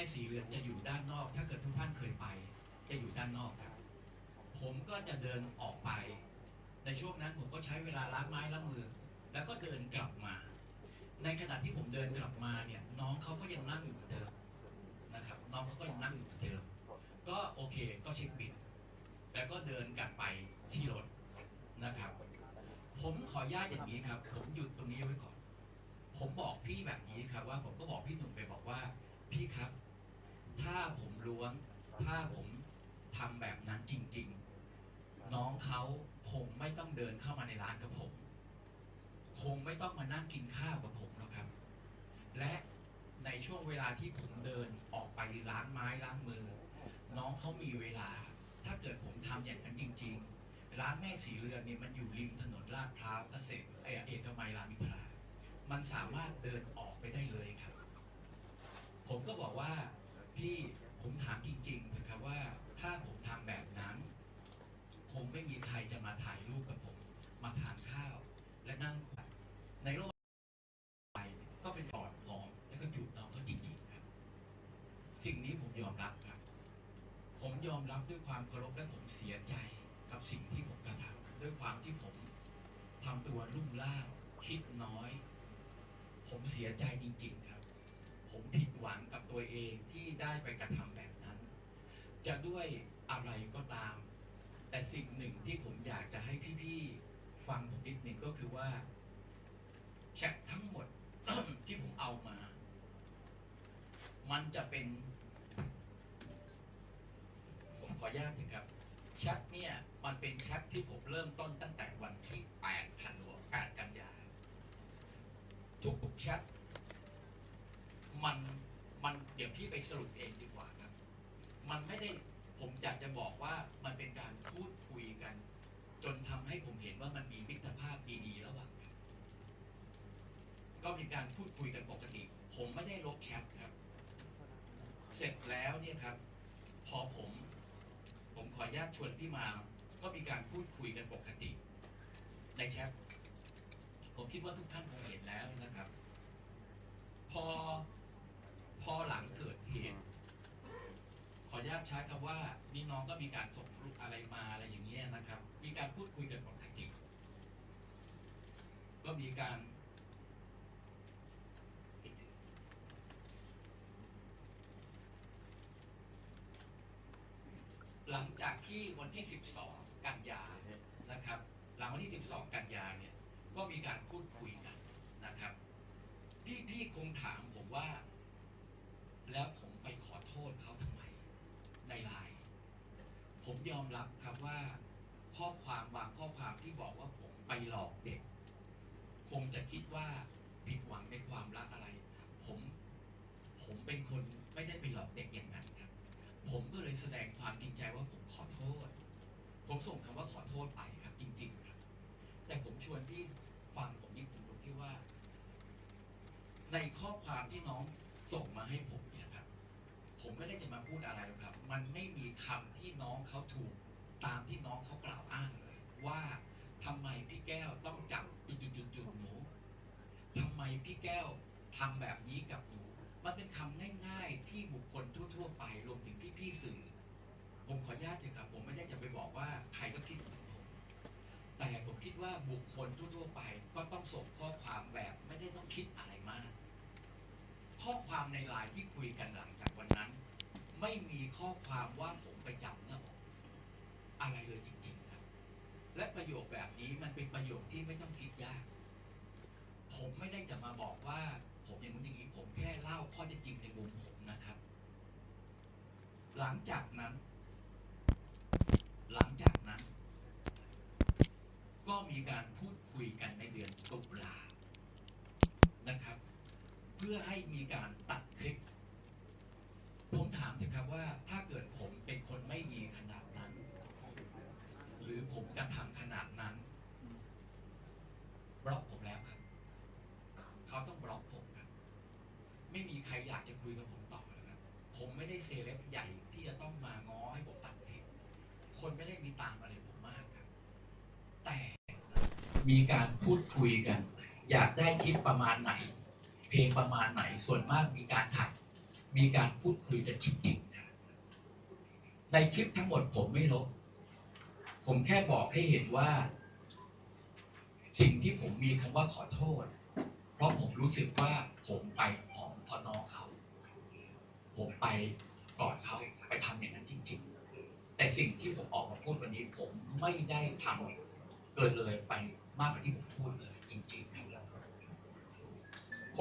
ม่สีเรือนจะอยู่ด้านนอก ถ้าเกิดทุกท่านเคยไป จะอยู่ด้านนอกครับ ผมก็จะเดินออกไป ในช่วงนั้นผมก็ใช้เวลาล้างไม้ล้างมือ แล้วก็เดินกลับมา ในขณะที่ผมเดินกลับมาเนี่ย น้องเขาก็ยังนั่งอยู่เหมือนเดิมนะครับ น้องเขาก็ยังนั่งอยู่เหมือนเดิม ก็โอเคก็เช็คบินแล้วก็เดินกลับไปที่รถนะครับ ผมขออนุญาตอย่างนี้ครับ ผมหยุดตรงนี้ไว้ก่อน ผมบอกพี่แบบนี้ครับว่าผมก็บอกพี่หนุ่มไปบอกว่าพี่ครับ ถ้าผมล้วง ถ้าผมทำแบบนั้นจริง ๆ น้องเขาคงไม่ต้องเดินเข้ามาในร้านกับผม คงไม่ต้องมานั่งกินข้าวกับผมแล้วครับ และในช่วงเวลาที่ผมเดินออกไปล้างไม้ล้างมือ น้องเขามีเวลา ถ้าเกิดผมทำอย่างนั้นจริง ๆ ร้านแม่สีเรือนเนี่ยมันอยู่ริมถนนลาดพร้าวเกษตรเอเอกมัยรามอินทรามันสามารถเดินออกไปได้เลยครับ ผมก็บอกว่า พี่ผมถามจริงๆนะครับว่าถ้าผมทำแบบนั้น คงไม่มีใครจะมาถ่ายรูปกับผม มาทานข้าว และนั่งคุยในโลกไปก็เป็นกอดหอมแล้วก็จูบน้องเขาจริงๆครับ สิ่งนี้ผมยอมรับครับ ผมยอมรับด้วยความเคารพและผมเสียใจกับสิ่งที่ผมกระทำด้วยความที่ผมทำตัวลุ่มล่ามคิดน้อย ผมเสียใจจริง ๆ ครับ ผมผิดหวังกับตัวเองที่ได้ไปกระทำแบบนั้น จะด้วยอะไรก็ตาม แต่สิ่งหนึ่งที่ผมอยากจะให้พี่ๆฟังผมนิดหนึ่งก็คือว่าแชททั้งหมดที่ผมเอามา มันจะเป็น ผมขออนุญาตนะครับแชทเนี่ยมันเป็นแชทที่ผมเริ่มต้นตั้งแต่วันที่8ธันวา8กันยาทุกๆแชท มันมันเดี๋ยวพี่ไปสรุปเองดีกว่าครับ มันไม่ได้ผมอยากจะบอกว่ามันเป็นการพูดคุยกัน จนทำให้ผมเห็นว่ามันมีมิตรภาพดีๆระหว่างกันก็มีการพูดคุยกันปกติ ผมไม่ได้ลบแชทครับ เสร็จแล้วเนี่ยครับ พอผม ผมขออนุญาตชวนพี่มา ก็มีการพูดคุยกันปกติ ในแชทผมคิดว่าทุกท่านคงเห็นแล้วนะครับ พอ พอหลังเกิดเหตุ ขออนุญาตใช้คำว่านี่น้องก็มีการส่งรูปอะไรมาอะไรอย่างเงี้ยนะครับ มีการพูดคุยกันปกติก็มีการหลังจากที่วันที่ 12 กันยานะครับ หลังวันที่ 12 กันยาเนี่ย ก็มีการพูดคุยกันนะครับพี่พี่คงถามผมว่า แล้วผมไปขอโทษเขาทำไมในไลน์ผมยอมรับครับว่า ข้อความบางข้อความที่บอกว่าผมไปหลอกเด็ก คงจะคิดว่าผิดหวังในความรักอะไร ผมผมเป็นคนไม่ได้ไปหลอกเด็กอย่างนั้นครับ ผมก็เลยแสดงความจริงใจว่าผมขอโทษ ผมส่งคำว่าขอโทษไปครับ จริง ๆ ครับ แต่ผมชวนพี่ฟังผมนิดหนึ่งตรงที่ว่า ในข้อความที่น้องส่งมาให้ผมเนี่ย ผมไม่ได้จะมาพูดอะไรครับ มันไม่มีคำที่น้องเขาถูกตามที่น้องเขากล่าวอ้างเลย ว่าทำไมพี่แก้วต้องจับจุดๆๆหนูทำไมพี่แก้วทำแบบนี้กับหนูมันเป็นคำง่าย ๆ ที่บุคคลทั่ว ๆ ไปรวมถึงพี่ๆสื่อ ผมขออนุญาตเถอะครับ ผมไม่ได้จะไปบอกว่าใครก็คิดเหมือนผมแต่ผมคิดว่าบุคคลทั่ว ๆ ไป ก็ต้องส่งข้อความแบบไม่ได้ต้องคิดอะไรมาก ข้อความในไลน์ที่คุยกันหลังจากวันนั้น ไม่มีข้อความว่าผมไปจับหน้าอกอะไรเลยจริง ๆ ครับ และประโยคแบบนี้มันเป็นประโยคที่ไม่ต้องคิดยาก ผมไม่ได้จะมาบอกว่าผมอย่างนู้นอย่างนี้ผมแค่เล่าข้อเท็จจริงในมุมผมนะครับ หลังจากนั้น หลังจากนั้น ก็มีการพูดคุยกันในเดือนตุลานะครับ เพื่อให้มีการตัดคลิป ผมถามเถอะครับว่าถ้าเกิดผมเป็นคนไม่ดีขนาดนั้น หรือผมกระทำขนาดนั้นบล็อกผมแล้วครับ เขาต้องบล็อกผมครับ ไม่มีใครอยากจะคุยกับผมต่อแล้วครับ ผมไม่ได้เซเลบใหญ่ที่จะต้องมาง้อให้ผมตัดคลิปคนไม่ได้มีตามอะไรผมมากครับ แต่มีการพูดคุยกัน อยากได้คลิปประมาณไหน เพลงประมาณไหนส่วนมากมีการถ่ายมีการพูดคุยกันจริงๆครับในคลิปทั้งหมดผมไม่ลบ ผมแค่บอกให้เห็นว่า สิ่งที่ผมมีคำว่าขอโทษ เพราะผมรู้สึกว่าผมไปหอมพอน้องเขา ผมไปกอดเขาไปทำอย่างนั้นจริง ๆ แต่สิ่งที่ผมออกมาพูดวันนี้ ผมไม่ได้ทำเกินเลยไปมากกว่าที่ผมพูดเลยจริง ๆ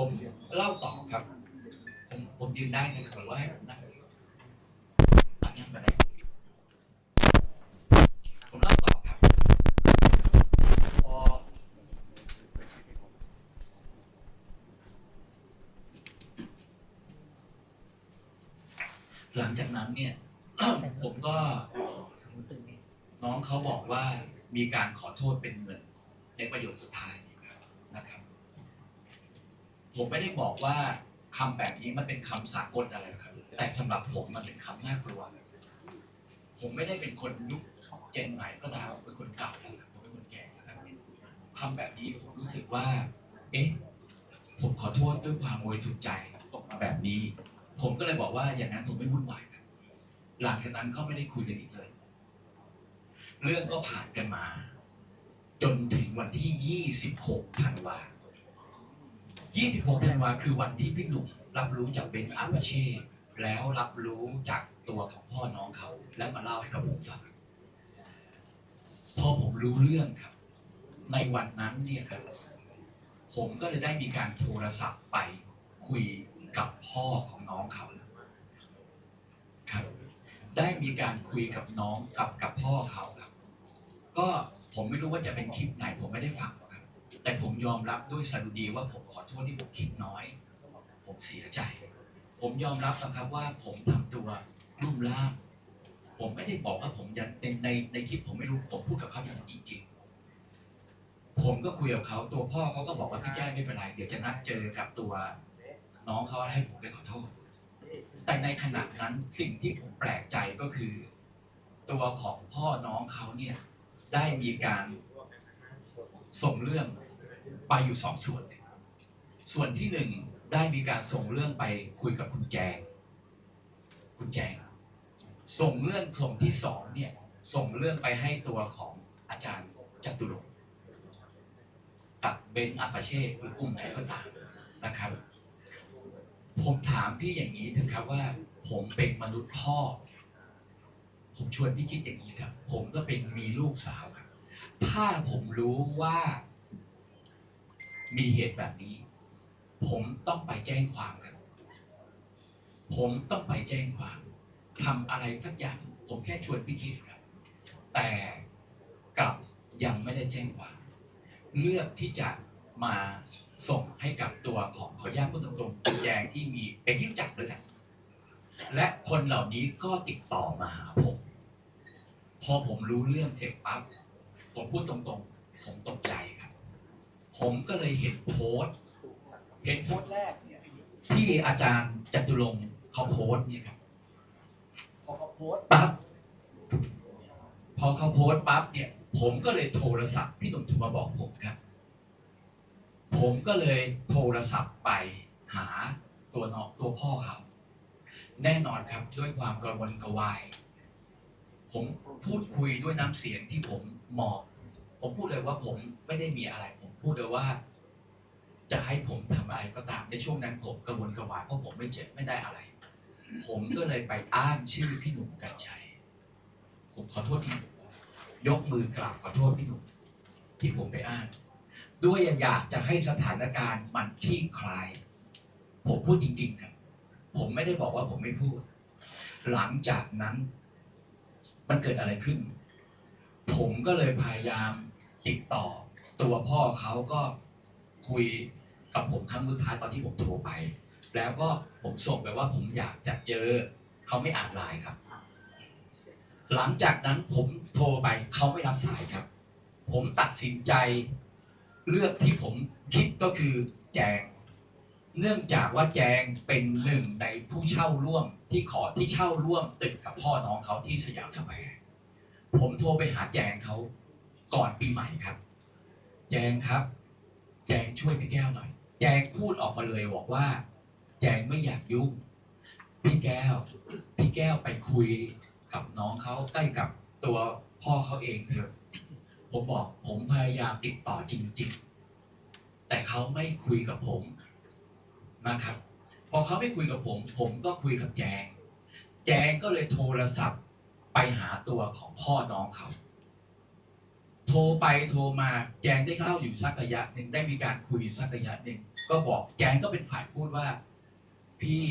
ผมเล่าต่อครับ ผมผมยืนได้นะครับหรือว่าให้ผมนั่งตัดยังไปไหนผมเล่าต่อครับพอหลังจากนั้นเนี่ยผมก็ น้องเขาบอกว่ามีการขอโทษเป็นเงินในประโยคสุดท้าย ผมไม่ได้บอกว่าคำแบบนี้มันเป็นคำสากลอะไรครับ แต่สำหรับผมมันเป็นคำน่ากลัว ผมไม่ได้เป็นคนยุคเจนใหม่ก็ตามเป็นคนเก่าแล้วครับผมเป็นคนแก่นะครับคำแบบนี้ผมรู้สึกว่า เอ๊ะ ผมขอโทษด้วยความบริสุทธิ์ใจออกมาแบบนี้ ผมก็เลยบอกว่าอย่างนั้นผมไม่วุ่นวายครับหลังจากนั้นก็ไม่ได้คุยกันอีกเลย เรื่องก็ผ่านกันมา จนถึงวันที่ 26ธันวา 26ธันวาคือวันที่พี่หนุ่มรับรู้จากเบนอาปาเช่แล้วรับรู้จากตัวของพ่อน้องเขา แล้วมาเล่าให้กับผมฟังพอผมรู้เรื่องครับ ในวันนั้นเนี่ยครับ ผมก็เลยได้มีการโทรศัพท์ไปคุยกับพ่อของน้องเขาครับ ได้มีการคุยกับน้องกับกับพ่อเขาครับ ก็ผมไม่รู้ว่าจะเป็นคลิปไหน ผมไม่ได้ฟังหรอก แต่ผมยอมรับด้วยสดุดีว่าผมขอโทษที่ผมคิดน้อย ผมเสียใจ ผมยอมรับนะครับว่าผมทำตัวรุ่มร่ามผมไม่ได้บอกว่าผมจะในในในคลิปผมไม่รู้ผมพูดกับเขาอย่างจริง ๆ ผมก็คุยกับเขาตัวพ่อเขาก็บอกว่าพี่แก้ไม่เป็นไรเดี๋ยวจะนัดเจอกับตัวน้องเขาให้ผมไปขอโทษ แต่ในขณะนั้นสิ่งที่ผมแปลกใจก็คือ ตัวของพ่อน้องเขาเนี่ยได้มีการส่งเรื่อง ไปอยู่สองส่วน ส่วนที่หนึ่งได้มีการส่งเรื่องไปคุยกับคุณแจง คุณแจง ส่งเรื่องส่งที่สองเนี่ยส่งเรื่องไปให้ตัวของอาจารย์จตุรงค์กับเบนอาปเช่หรือกลุ่มไหนก็ตามนะครับ ผมถามพี่อย่างนี้เถอะครับว่า ผมเป็นมนุษย์พ่อ ผมชวนพี่คิดอย่างนี้ครับ ผมก็เป็นมีลูกสาวครับ ถ้าผมรู้ว่า มีเหตุแบบนี้ ผมต้องไปแจ้งความครับผมต้องไปแจ้งความทำอะไรสักอย่าง ผมแค่ชวนพี่คิดครับ แต่กลับยังไม่ได้แจ้งความ เลือกที่จะมาส่งให้กับตัวของขอญาตพูดตรงๆคุณแจงที่มีเป็นที่รู้จักเลยกันและคนเหล่านี้ก็ติดต่อมาหาผม พอผมรู้เรื่องเสร็จปั๊บผมพูดตรงๆ ผมตกใจ ผมก็เลยเห็นโพสต์ เห็นโพสต์แรกเนี่ยที่อาจารย์จตุรงค์เขาโพสต์เนี่ยครับพอเขาโพสต์ปั๊บพอเขาโพสต์ปั๊บเนี่ยผมก็เลยโทรศัพท์พี่หนุ่มโทรมาบอกผมครับ ผมก็เลยโทรศัพท์ไปหาตัวน้องตัวพ่อเขาแน่นอนครับด้วยความกระวนกระวาย ผมพูดคุยด้วยน้ำเสียงที่ผมหมอบผมพูดเลยว่าผมไม่ได้มีอะไรผม พูดเลยว่า จะให้ผมทำอะไรก็ตามในช่วงนั้นผมกระวนกระวายเพราะผมไม่เจ็บไม่ได้อะไร ผมก็เลยไปอ้างชื่อพี่หนุ่มกัญชัยผมขอโทษที่ยกมือกราบขอโทษพี่หนุ่มที่ผมไปอ้าง ด้วยอยากจะให้สถานการณ์มันคลี่คลาย ผมพูดจริง ๆ ครับ ผมไม่ได้บอกว่าผมไม่พูด หลังจากนั้น มันเกิดอะไรขึ้น ผมก็เลยพยายามติดต่อ ตัวพ่อเขาก็คุยกับผมครั้งสุดท้ายตอนที่ผมโทรไป แล้วก็ผมส่งไปว่าผมอยากจะเจอ เขาไม่อ่านไลน์ครับ หลังจากนั้นผมโทรไปเขาไม่รับสายครับ ผมตัดสินใจ เลือกที่ผมคิดก็คือแจง เนื่องจากว่าแจงเป็นหนึ่งในผู้เช่าร่วมที่ขอที่เช่าร่วมตึกกับพ่อน้องเขาที่สยามสแควร์ผมโทรไปหาแจงเขาก่อนปีใหม่ครับ แจงครับ แจงช่วยพี่แก้วหน่อย แจงพูดออกมาเลยบอกว่า แจงไม่อยากยุ่ง พี่แก้ว พี่แก้วไปคุยกับน้องเขาใกล้กับตัวพ่อเขาเองเถอะ ผมบอกผมพยายามติดต่อจริง ๆ แต่เขาไม่คุยกับผมนะครับ พอเขาไม่คุยกับผม ผมก็คุยกับแจง แจงก็เลยโทรศัพท์ไปหาตัวของพ่อน้องเขา โทรไปโทรมาแจงได้เล่าอยู่สักระยะหนึ่งได้มีการคุยสักระยะหนึ่งก็บอกแจงก็เป็นฝ่ายพูดว่า พี่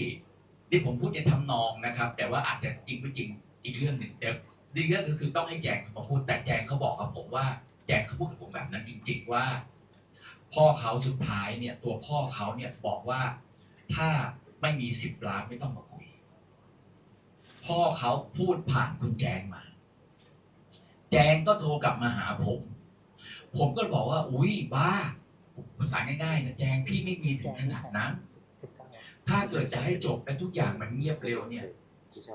ที่ผมพูดในทำนองนะครับ แต่ว่าอาจจะจริงไม่จริงอีกเรื่องหนึ่งแต่อีกเรื่องก็คือต้องให้แจงมาพูดแต่แจงเขาบอกกับผมว่า แจงเขาพูดกับผมแบบนั้นจริง ๆ ว่า พ่อเขาสุดท้ายเนี่ย ตัวพ่อเขาเนี่ยบอกว่าถ้าไม่มีสิบล้านไม่ต้องมาคุย พ่อเขาพูดผ่านคุณแจงมา แจงก็โทรกลับมาหาผม ผมก็บอกว่า อุ้ยบ้าภาษาง่ายๆนะแจงพี่ไม่มีถึงขนาดนั้น ถ้าเกิดจะให้จบและทุกอย่างมันเงียบเร็วเนี่ย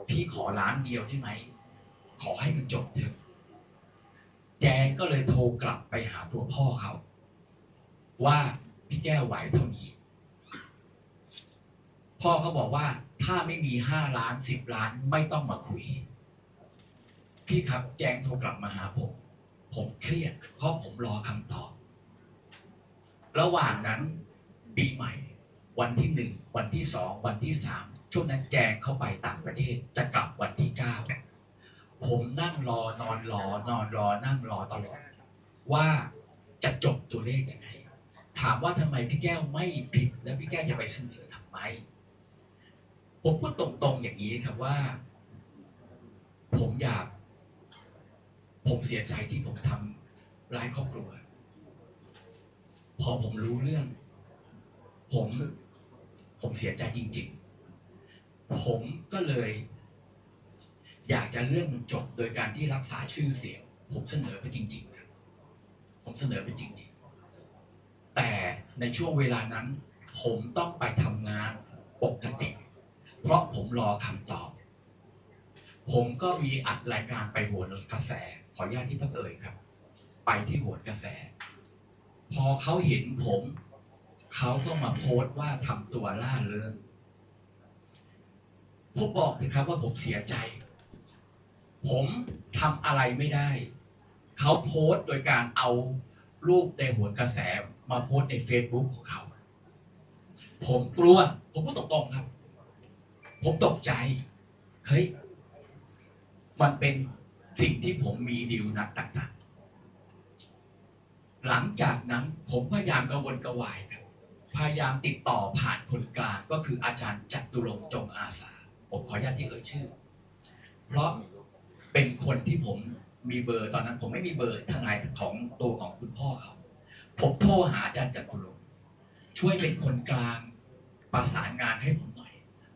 พี่ขอล้านเดียวได้ไหม ขอให้มันจบเถอะแจงก็เลยโทรกลับไปหาตัวพ่อเขา ว่าพี่แก้วไหวเท่านี้ พ่อเขาบอกว่าถ้าไม่มีห้าล้านสิบล้านไม่ต้องมาคุย พี่ครับแจงโทรกลับมาหาผม ผมเครียดเพราะผมรอคำตอบ ระหว่างนั้นปีใหม่ วันที่หนึ่งวันที่สองวันที่สามช่วงนั้นแจงเข้าไปต่างประเทศจะกลับวันที่เก้าผมนั่งรอนอนรอนอนรอนั่งรอตลอด ว่าจะจบตัวเลขยังไง ถามว่าทำไมพี่แก้วไม่ผิดแล้วพี่แก้วจะไปเสนอทำไม ผมพูดตรงๆอย่างนี้ครับว่า ผมอยาก ผมเสียใจที่ผมทำร้ายครอบครัว พอผมรู้เรื่อง ผม ผมเสียใจจริง ๆ ผมก็เลย อยากจะเรื่องมันจบโดยการที่รักษาชื่อเสียง ผมเสนอไปจริงๆครับผมเสนอไปจริง ๆ แต่ในช่วงเวลานั้น ผมต้องไปทำงานปกติ เพราะผมรอคำตอบ ผมก็มีอัดรายการไปโหวนกระแส ขออนุญาตที่ต้องเอ่ยครับ ไปที่โหวนกระแส พอเขาเห็นผม เขาก็มาโพสต์ว่าทำตัวล่าเริงผมบอกเลยครับว่าผมเสียใจ ผมทำอะไรไม่ได้ เขาโพสต์โดยการเอารูปในโหวกระแสมาโพสต์ใน Facebook ของเขา ผมกลัว ผมพูดตรงๆครับ ผมตกใจ เฮ้ย มันเป็น สิ่งที่ผมมีดีลนัดต่างๆ หลังจากนั้นผมพยายามกระวนกระวายครับ พยายามติดต่อผ่านคนกลางก็คืออาจารย์จัตุรงค์จงอาสา ผมขออนุญาตที่เอ่ยชื่อ เพราะเป็นคนที่ผมมีเบอร์ตอนนั้นผมไม่มีเบอร์ทนายของตัวของคุณพ่อเขาผมโทรหาอาจารย์จัตุรงค์ช่วยเป็นคนกลางประสานงานให้ผมหน่อย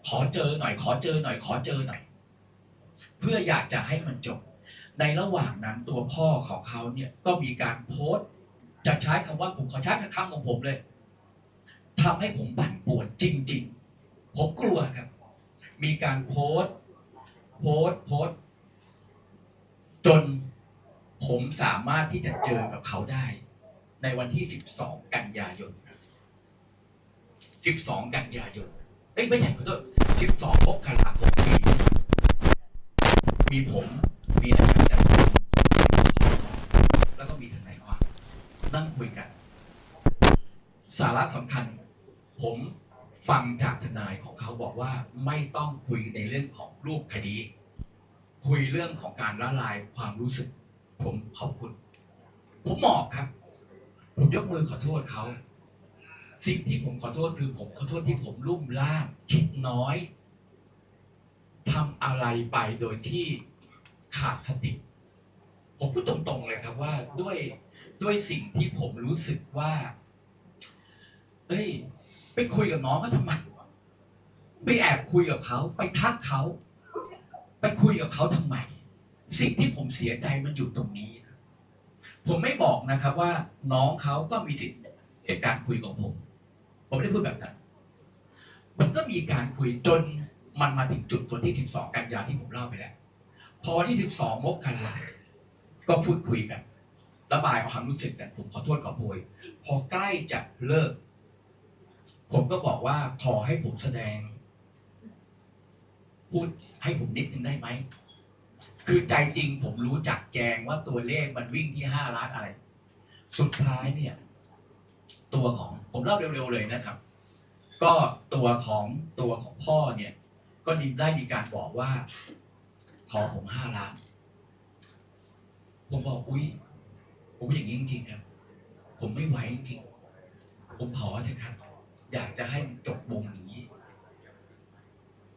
ขอเจอหน่อย ขอเจอหน่อย ขอเจอหน่อย เพื่ออยากจะให้มันจบ ในระหว่างนั้นตัวพ่อของเขาเนี่ยก็มีการโพสต์จะใช้คำว่าผมขอใช้คำของผมเลยทำให้ผมปั่นปวนจริง ๆ ผมกลัวครับ มีการโพสต์ โพสต์โพสต์ จนผมสามารถที่จะเจอกับเขาได้ ในวันที่ 12 กันยายนครับ12 กันยายนเอ้ยไม่ใช่ขอโทษ12มกราคมปีมีผมมีอาจารย์ แล้วก็มีทนายความนั่งคุยกัน สาระสำคัญ ผมฟังจากทนายของเขาบอกว่าไม่ต้องคุยในเรื่องของรูปคดี คุยเรื่องของการละลายความรู้สึก ผมขอบคุณ ผมหมอบครับ ผมยกมือขอโทษเขาสิ่งที่ผมขอโทษคือผมขอโทษที่ผมลุ่มล่ามคิดน้อยทำอะไรไปโดยที่ขาดสติ ผมพูดตรงๆเลยครับว่าด้วยด้วยสิ่งที่ผมรู้สึกว่า เอ้ย ไปคุยกับน้องเขาทำไมไปแอบคุยกับเขาไปทักเขาไปคุยกับเขาทำไม สิ่งที่ผมเสียใจมันอยู่ตรงนี้ครับผมไม่บอกนะครับว่า น้องเขาก็มีสิทธิ์ในการคุยกับผม ผมไม่ได้พูดแบบนั้นมันก็มีการคุยจนมันมาถึงจุดวันที่ 12 กันยาที่ผมเล่าไปแล้ว พอวันที่ 12 มกรา ก็พูดคุยกันระบายความรู้สึกกันผมขอโทษขอโพยพอใกล้จะเลิก ผมก็บอกว่าขอให้ผมแสดง พูดให้ผมนิดนึงได้ไหมคือใจจริงผมรู้จักแจงว่าตัวเลขมันวิ่งที่ห้าล้านอะไร สุดท้ายเนี่ย ตัวของผมเล่าเร็วๆเลยนะครับ ก็ตัวของตัวของพ่อเนี่ย ก็ดีได้มีการบอกว่า ขอผมห้าล้าน ผมบอกอุ้ยผมอย่างนี้จริงๆครับ ผมไม่ไหวจริงๆผมขอเถอะครับ อยากจะให้มันจบวงอย่างนี้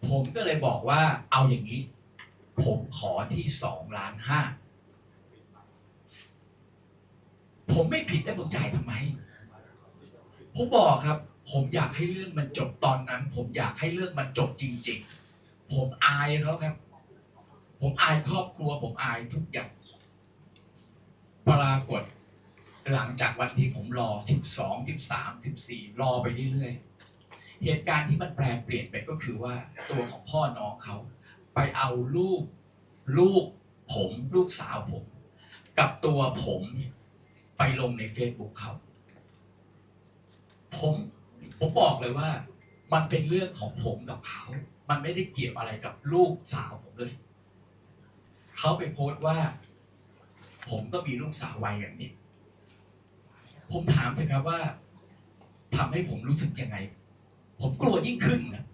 ผมก็เลยบอกว่า เอาอย่างนี้ ผมขอที่สองล้านห้าผมไม่ผิดแล้วผมจ่ายทำไม ผมบอกครับ ผมอยากให้เรื่องมันจบตอนนั้น ผมอยากให้เรื่องมันจบจริง ๆ ผมอายเขาครับ ผมอายครอบครัว ผมอายทุกอย่าง ปรากฏ หลังจากวันที่ผมรอ 12 13 14 รอไปเรื่อยๆ เหตุการณ์ที่มันแปลเปลี่ยนไปก็คือว่าตัวของพ่อน้องเขาไปเอาลูกลูกผมลูกสาวผม กับตัวผมไปลงใน Facebook เขา ผมผมบอกเลยว่า มันเป็นเรื่องของผมกับเขา มันไม่ได้เกี่ยวอะไรกับลูกสาวผมเลย เขาไปโพสต์ว่า ผมก็มีลูกสาววัยอย่างนี้ ผมถามสิครับว่าทำให้ผมรู้สึกยังไง ผมกลัวยิ่งขึ้นนะ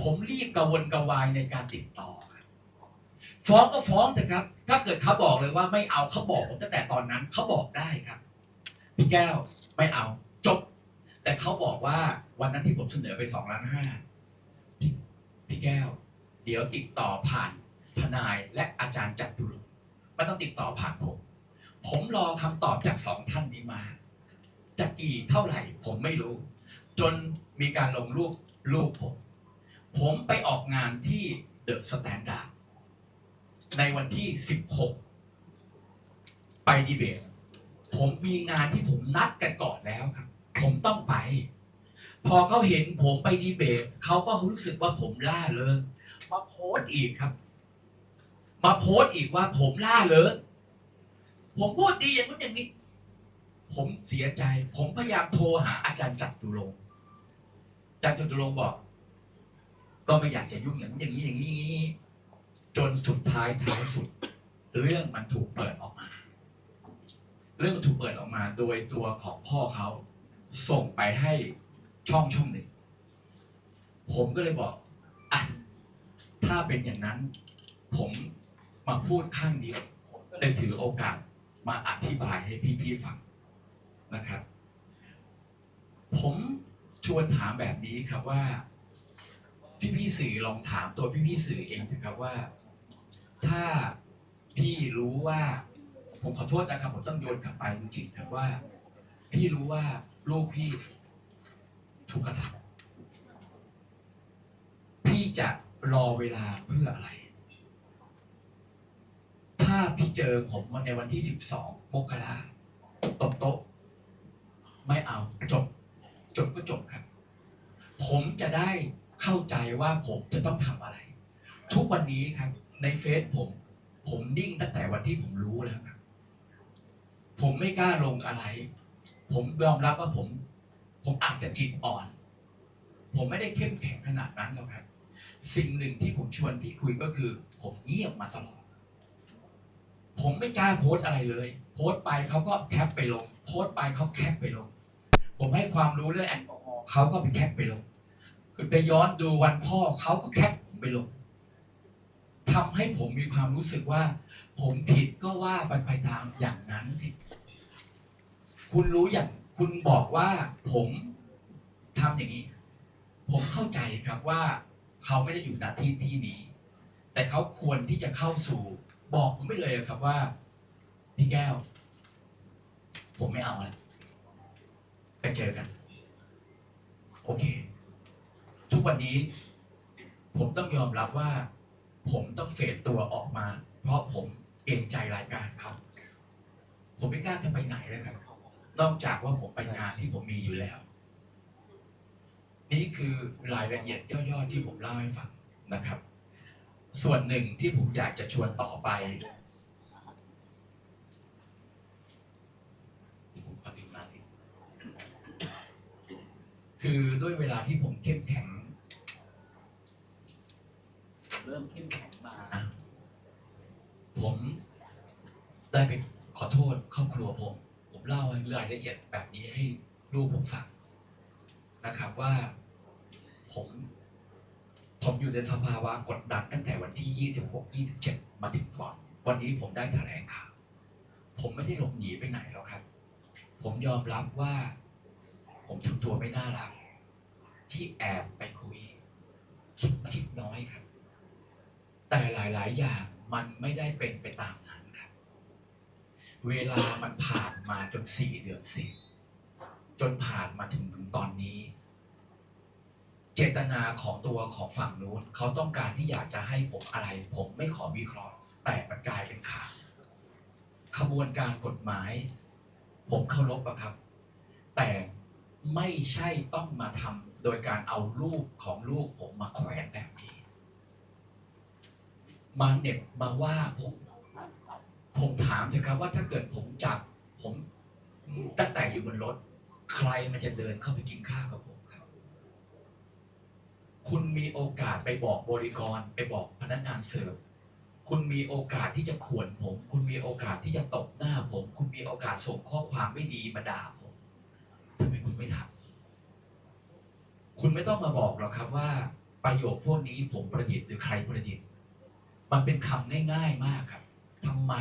ผมรีบกระวนกระวายในการติดต่อฟ้องก็ฟ้องเถอะครับ ถ้าเกิดเขาบอกเลยว่าไม่เอาเขาบอกผมตั้งแต่ตอนนั้นเขาบอกได้ครับพี่แก้วไม่เอา จบ แต่เขาบอกว่าวันนั้นที่ผมเสนอไปสองล้านห้าพี่แก้ว เดี๋ยวติดต่อผ่านทนายและอาจารย์จัตุรงค์ไม่ ต้องติดต่อผ่านผม ผมรอคำตอบจากสองท่านนี้มาจะกี่เท่าไหร่ผมไม่รู้ จนมีการลงรูปรูปผม ผมไปออกงานที่เดอะสแตนดาร์ดในวันที่ 16 ไปดีเบตผมมีงานที่ผมนัดกันก่อนแล้วครับ ผมต้องไป พอเขาเห็นผมไปดีเบตเขาก็รู้สึกว่าผมล่าเริงมาโพสต์อีกครับ มาโพสต์อีกว่าผมล่าเริงผมพูดดีอย่างนู้นอย่างนี้ ผมเสียใจ ผมพยายามโทรหาอาจารย์จัตุรงค์อาจารย์จัตุรงค์บอก ก็ไม่อยากจะยุ่งอย่างนู้นอย่างนี้อย่างนี้อย่างนี้ จนสุดท้ายท้ายสุด เรื่องมันถูกเปิดออกมา เรื่องมันถูกเปิดออกมา โดยตัวของพ่อเขาส่งไปให้ช่องช่องหนึ่ง ผมก็เลยบอกอะถ้าเป็นอย่างนั้น ผม มาพูดข้างเดียวผมก็เลยถือโอกาสมาอธิบายให้พี่ๆฟังนะครับ ผมชวนถามแบบนี้ครับว่า พี่ๆสื่อลองถามตัวพี่ๆสื่อเองนะครับว่า ถ้าพี่รู้ว่า ผมขอโทษนะครับผมต้องโยนกลับไปจริงๆครับว่า พี่รู้ว่าลูกพี่ถูกกระทำพี่จะรอเวลาเพื่ออะไร ถ้าพี่เจอผมในวันที่12มกราตบโต๊ะ ไม่เอาจบ จบก็จบครับ ผมจะได้เข้าใจว่าผมจะต้องทำอะไร ทุกวันนี้ครับ ในเฟซผม ผมนิ่งตั้งแต่วันที่ผมรู้แล้วครับ ผมไม่กล้าลงอะไร ผมยอมรับว่าผม ผมอาจจะจิตอ่อน ผมไม่ได้เข้มแข็งขนาดนั้นหรอกครับ สิ่งหนึ่งที่ผมชวนพี่คุยก็คือ ผมเงียบมาตลอด ผมไม่กล้าโพสต์อะไรเลย โพสต์ไปเขาก็แคปไปลง โพสต์ไปเขาแคปไปลง ผมให้ความรู้เรื่องแอลกอฮอล์เขาก็ไปแคปไปลงคือไปย้อนดูวันพ่อเขาก็แคปผมไปลงทำให้ผมมีความรู้สึกว่า ผมผิดก็ว่าไปไปตามอย่างนั้นสิคุณรู้อย่างคุณบอกว่าผมทำอย่างนี้ ผมเข้าใจครับว่า เขาไม่ได้อยู่ณที่ที่นี้ แต่เขาควรที่จะเข้าสู่ บอกผมไปเลยครับว่า พี่แก้ว ผมไม่เอาแล้วไปเจอกัน โอเค ทุกวันนี้ ผมต้องยอมรับว่า ผมต้องเฟดตัวออกมา เพราะผมเกรงใจรายการเขาผมไม่กล้าจะไปไหนเลยครับ นอกจากว่าผมไปงานที่ผมมีอยู่แล้ว นี่คือรายละเอียดย่อๆที่ผมเล่าให้ฟังนะครับ ส่วนหนึ่งที่ผมอยากจะชวนต่อไปผมขอดึงมาทีคือด้วยเวลาที่ผมเข้มแข็ง เริ่มเข้มแข็งมาอะผมได้ไปขอโทษครอบครัวผม ผมเล่ารายละเอียดแบบนี้ให้ลูกผมฟังนะครับว่าผม ผมอยู่ในสภาวะกดดันตั้งแต่วันที่ 26 27 มาถึงก่อน วันนี้ผมได้แถลงข่าวผมไม่ได้หลบหนีไปไหนหรอกครับ ผมยอมรับว่า ผมทำตัวไม่น่ารัก ที่แอบไปคุย คิดคิดน้อยครับ แต่หลายๆ อย่างมันไม่ได้เป็นไปตามนั้นครับ เวลามันผ่านมาจนสี่เดือนสิจนผ่านมาถึงถึงตอนนี้ เจตนาของตัวของฝั่งนู้นเขาต้องการที่อยากจะให้ผมอะไร ผมไม่ขอวิเคราะห์ แต่มันกลายเป็นข่าวขบวนการกฎหมาย ผมเคารพอะครับ แต่ไม่ใช่ต้องมาทำโดยการเอารูปของลูกผมมาแขวนแบบนี้มาเหน็บมาว่าผมผมถามเถอะครับว่าถ้าเกิดผมจับผมตั้งแต่อยู่บนรถ ใครมันจะเดินเข้าไปกินข้าวกับผม คุณมีโอกาสไปบอกบริกร ไปบอกพนักงานเสิร์ฟคุณมีโอกาสที่จะข่วนผม คุณมีโอกาสที่จะตบหน้าผม คุณมีโอกาสส่งข้อความไม่ดีมาด่าผมทำไมคุณไม่ทำคุณไม่ต้องมาบอกหรอกครับว่า ประโยคพวกนี้ผมประดิษฐ์หรือใครประดิษฐ์ มันเป็นคำง่ายๆมากครับทำไม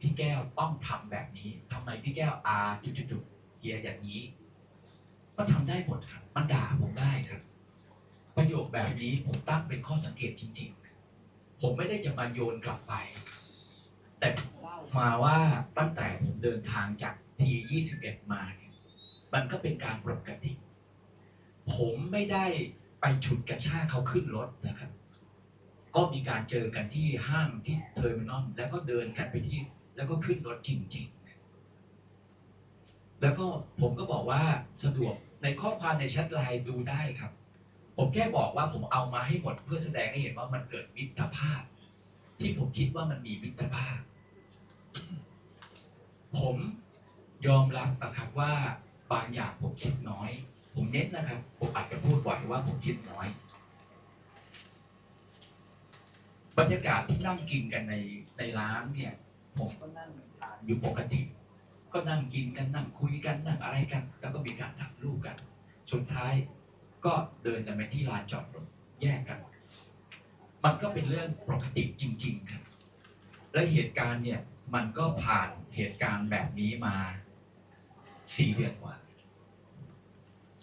พี่แก้วต้องทำแบบนี้ทำไมพี่แก้วอาจุดๆๆเฮียอย่างนี้มันทำได้หมดครับ มันด่าผมได้ครับ ประโยคแบบนี้ผมตั้งเป็นข้อสังเกตจริง ๆ ผมไม่ได้จะมาโยนกลับไป แต่มาว่าตั้งแต่ผมเดินทางจากที21 มาเนี่ยมันก็เป็นการปกติ ผมไม่ได้ไปฉุดกระชากเขาขึ้นรถนะครับ ก็มีการเจอกันที่ห้างที่เทอร์มินอลแล้วก็เดินกันไปที่ แล้วก็ขึ้นรถจริง ๆ แล้วก็ผมก็บอกว่าสะดวกในข้อความในแชทไลน์ดูได้ครับ ผมแค่บอกว่าผมเอามาให้หมดเพื่อแสดงให้เห็นว่ามันเกิดมิตรภาพ ที่ผมคิดว่ามันมีมิตรภาพ ผมยอมรับนะครับว่าบางอย่างผมคิดน้อย ผมเน้นนะครับ ผมอาจจะพูดบ่อยว่าผมคิดน้อย บรรยากาศที่นั่งกินกันในในร้านเนี่ย ผมก็นั่งทานอยู่ปกติ ก็นั่งกินกันนั่งคุยกันนั่งอะไรกัน แล้วก็มีการถ่ายรูปกัน สุดท้าย ก็เดินกันไปที่ลานจอดรถแยกกัน มันก็เป็นเรื่องปกติจริง ๆ ครับ และเหตุการณ์เนี่ยมันก็ผ่านเหตุการณ์แบบนี้มาสี่เดือนกว่า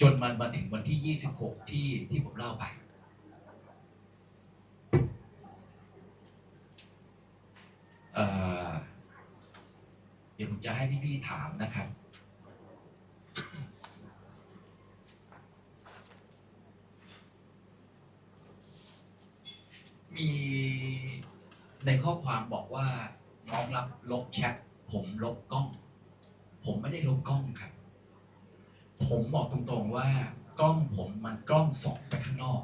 จนมันมาถึงวันที่26ที่ที่ผมเล่าไปเเดี๋ยวผมจะให้พี่ๆถามนะครับ มีในข้อความบอกว่าน้องรับลบแชทผมลบกล้อง ผมไม่ได้ลบกล้องครับ ผมบอกตรงๆว่ากล้องผมมันกล้องส่องไปข้างนอก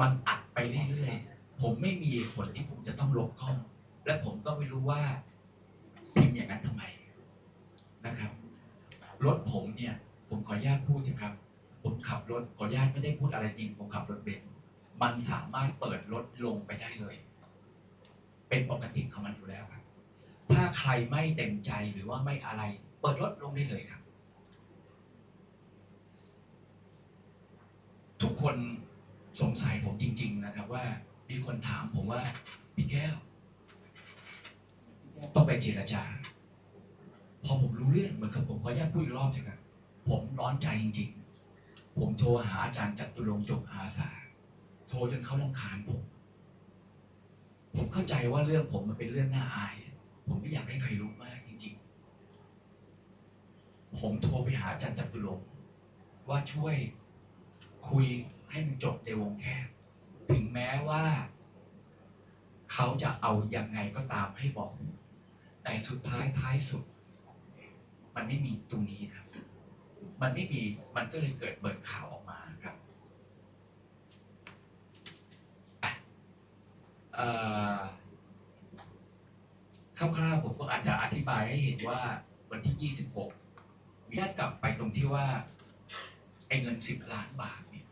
มันอัดไปเรื่อยๆ ผมไม่มีเหตุผลที่ผมจะต้องลบกล้อง และผมก็ไม่รู้ว่าพิมพ์อย่างนั้นทำไมนะครับรถผมเนี่ย ผมขออนุญาตพูดนะครับ ผมขับรถขออนุญาตไม่ได้พูดอะไรจริง ผมขับรถเบนซ์ มันสามารถเปิดรถลงไปได้เลย เป็นปกติของมันอยู่แล้วครับ ถ้าใครไม่เต็มใจหรือว่าไม่อะไร เปิดรถลงได้เลยครับ ทุกคนสงสัยผมจริง ๆ นะครับ ว่ามีคนถามผมว่าพี่แก้ว ต้องไปเจรจา พอผมรู้เรื่องเหมือนกับผมขออนุญาตพูดอีกรอบเถอะครับผมร้อนใจจริง ๆ ผมโทรหาอาจารย์จัตุรงค์จงอาสา โทรจนเขาลำคาญผมผมเข้าใจว่าเรื่องผมมันเป็นเรื่องน่าอาย ผมไม่อยากให้ใครรู้มากจริงๆ ผมโทรไปหาอาจารย์จัตุรงค์ว่าช่วยคุยให้มันจบในวงแคบ ถึงแม้ว่า เขาจะเอายังไงก็ตามให้บอก แต่สุดท้ายท้ายสุด มันไม่มีตรงนี้ครับ มันไม่มีมันก็เลยเกิดเบิดข่าวออกมาครับอะเอ่อ คร่าวๆผมก็อาจจะอธิบายให้เห็นว่าวันที่ 26มีญาติกลับไปตรงที่ว่าไอ้เงิน 10 ล้านบาทเนี่ย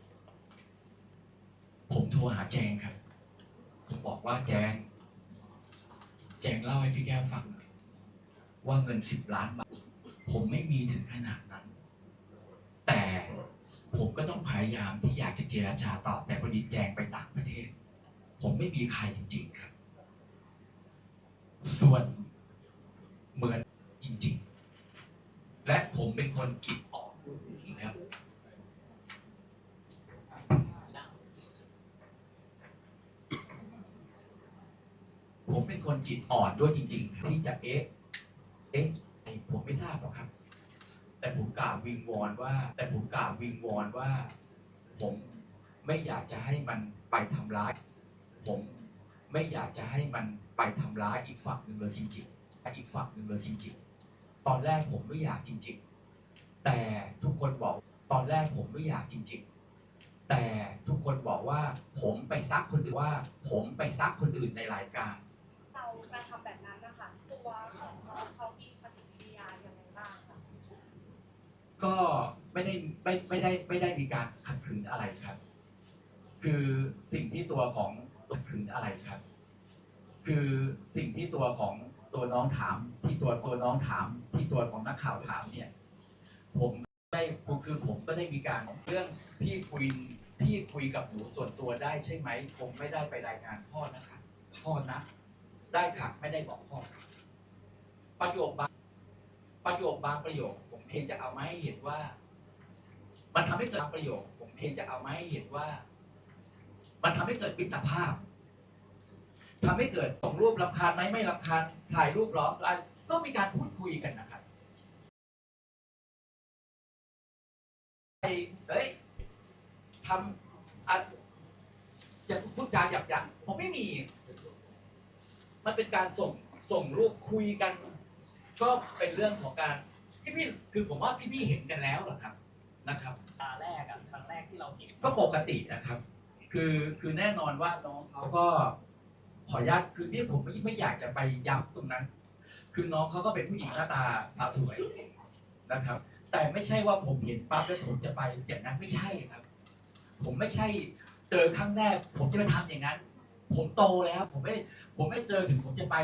ผมโทรหาแจงครับ ผมบอกว่าแจง แจงเล่าให้พี่แก้วฟัง ว่าเงินสิบล้านบาท ผมไม่มีถึงขนาดนั้น แต่ผมก็ต้องพยายามที่อยากจะเจรจาต่อ แต่พอดีแจงไปต่างประเทศ ผมไม่มีใครจริง ๆ ครับ ส่วนเหมือนจริง ๆ และผมเป็นคนคิดออกจริงครับ ผมเป็นคนจิตอ่อนด้วยจริง ๆ ที่จะเอ๊ะ เอ๊ะผมไม่ทราบหรอกครับ แต่ผมกล่าววิงวอนว่า แต่ผมกล่าววิงวอนว่า ผมไม่อยากจะให้มันไปทำร้าย ผมไม่อยากจะให้มันไปทำร้ายอีกฝั่งหนึ่งเลยจริงๆอีกฝั่งหนึ่งเลยจริง ๆ ตอนแรกผมไม่อยากจริง ๆ แต่ทุกคนบอกตอนแรกผมไม่อยากจริง ๆ แต่ทุกคนบอกว่า ผมไปซักคนอื่นว่า ผมไปซักคนอื่นในรายการเรากระทำแบบนั้นนะคะตัวของน้องเขามีปฏิกิริยายังไงบ้างคะก็ไม่ได้ไม่ไม่ได้ไม่ได้มีการขัดขืนอะไรครับ คือสิ่งที่ตัวของ ขัดขืนอะไรครับ คือสิ่งที่ตัวของตัวน้องถาม ที่ตัวตัวน้องถาม ที่ตัวของนักข่าวถามเนี่ย ผมได้คือผมก็ได้มีการเรื่องพี่คุยพี่คุยกับหนูส่วนตัวได้ใช่ไหมคงไม่ได้ไปรายงานพ่อนะคะพ่อนะได้ค่ะไม่ได้บอกพ่อประโยคบางประโยคบางประโยค ผมเพียงจะเอามาให้เห็นว่า มันทำให้เกิดประโยค ผมเพียงจะเอามาให้เห็นว่า มันทำให้เกิดมิตรภาพทำให้เกิดส่งรูปรำคาญไหมไม่รำคาญถ่ายรูปล้อมอะไรก็มีการพูดคุยกันนะครับไอ้เฮ้ยทำอะอย่าพูดจาหยาบหยาบผมไม่มี มันเป็นการส่งส่งรูปคุยกัน ก็เป็นเรื่องของการพี่พี่คือผมว่าพี่พี่เห็นกันแล้วเหรอครับนะครับ ตาแรกอะครั้งแรกที่เราเห็นก็ปกตินะครับ คือคือแน่นอนว่าน้องเขาก็ขออนุญาตคือที่ผมไม่ไม่อยากจะไปย้ำตรงนั้น คือน้องเขาก็เป็นผู้หญิงหน้าตาตาสวยนะครับ แต่ไม่ใช่ว่าผมเห็นปั๊บแล้วผมจะไปอย่างนั้นไม่ใช่ครับ ผมไม่ใช่เจอครั้งแรก ผมจะไปทำอย่างนั้น ผมโตแล้ว ผมไม่ผมไม่เจอถึงผมจะไป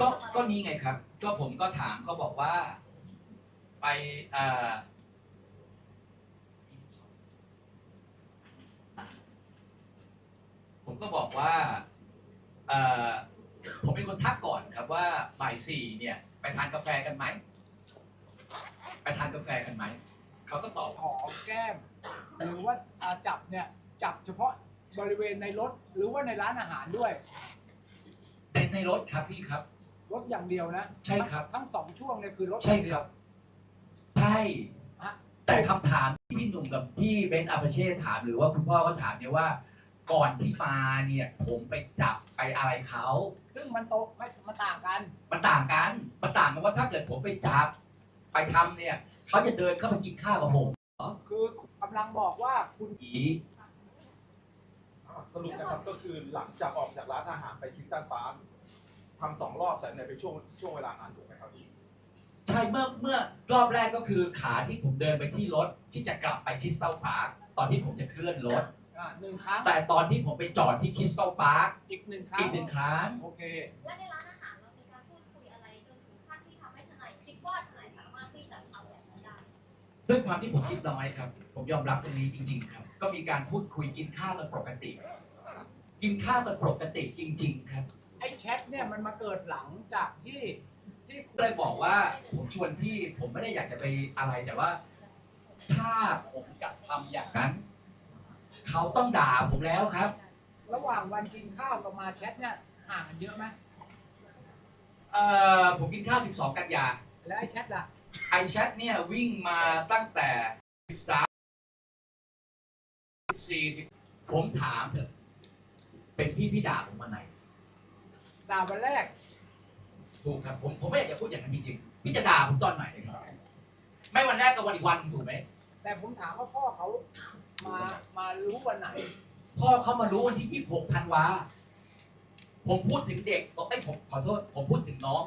ก็ก็นี้ไงครับ ก็ผมก็ถามเขาบอกว่าไปอ่อผม ก็บอกว่าเอ่อผมเป็นคนทักก่อนครับว่าบ่ายสี่เนี่ย ไปทานกาแฟกันไหมไปทานกาแฟกันไหมเขาก็ตอบหอมแก้ม หรือว่าอ่าจับเนี่ย จับเฉพาะบริเวณในรถ หรือว่าในร้านอาหารด้วยในในรถครับพี่ครับ รถอย่างเดียวนะ ใช่ครับ ทั้งสองช่วงเนี่ยคือรถใช่อย่างคเดียรัวบใช่ฮะแต่คำถามที่พี่หนุ่มกับพี่เบนซ์อาปาเช่ถามหรือว่าคุณพ่อก็ถามเนี่ยว่า ก่อนที่มาเนี่ยผมไปจับไปอะไรเขา ซึ่งมันโตไม่มันต่างกันมันต่างกันมันต่างกันว่าถ้าเกิดผมไปจับไปทำเนี่ยเขาจะเดินเข้าไปกินข้าวกับผมคือกำลังบอกว่าคุณอีอ่าสรุปนะครับก็คือหลังจากออกจากร้านอาหารไปคริสตันปาร์คทำสองรอบแต่ในเป็นช่วงช่วงเวลานั้นถูกไหมครับพี่ใช่เมื่อเมื่อรอบแรกก็คือขาที่ผมเดินไปที่รถที่จะกลับไปคริสตัลพาร์คตอนที่ผมจะเคลื่อนรถ อ่าหนึ่งครั้งแต่ตอนที่ผมไปจอดที่คริสตัลพาร์คอีกหนึ่งครั้งอีกหนึ่งครั้งโอเค และในร้านอาหารเรามีการพูดคุยอะไรจนถึงขั้นที่ทำให้ทนายคิดว่าทนายสามารถที่จะทำแบบนั้นได้ด้วยความที่ผมคิดน้อยครับ ผมยอมรับตรงนี้จริง ๆ ครับ ก็มีการพูดคุยกินข้าวกันปกติ กินข้าวกันปกติจริง ๆ ครับไอ้แชทเนี่ยมันมาเกิดหลังจากที่ที่คุก็ณเลยบอกว่าผมชวนพี่ผมไม่ได้อยากจะไปอะไรแต่ว่า ถ้าผมจะทำอย่างนั้น เขาต้องด่าผมแล้วครับ ระหว่างวันกินข้าวกับมาแชทเนี่ยห่างกันเยอะไหมเอ่อผมกินข้าว 12 กันยาแล้วไอ้แชทล่ะ ไอแชทเนี่ยวิ่งมาตั้งแต่ 13 40 ผมถามเถอะ เป็นพี่พี่ด่าผมมาไหน ด่าวันแรก ถูกครับผมผมไม่อยากจะพูดอย่างนั้นจริงๆพี่จะด่าผมตอนไหนครับ ไม่วันแรกก็วันอีกวันถูกไหมแต่ผมถามว่าพ่อเขา มา มารู้วันไหน พ่อเขามารู้วันที่ 26ธันวาผมพูดถึงเด็กบอกไอ้ยผมขอโทษ ผมพูดถึงน้อง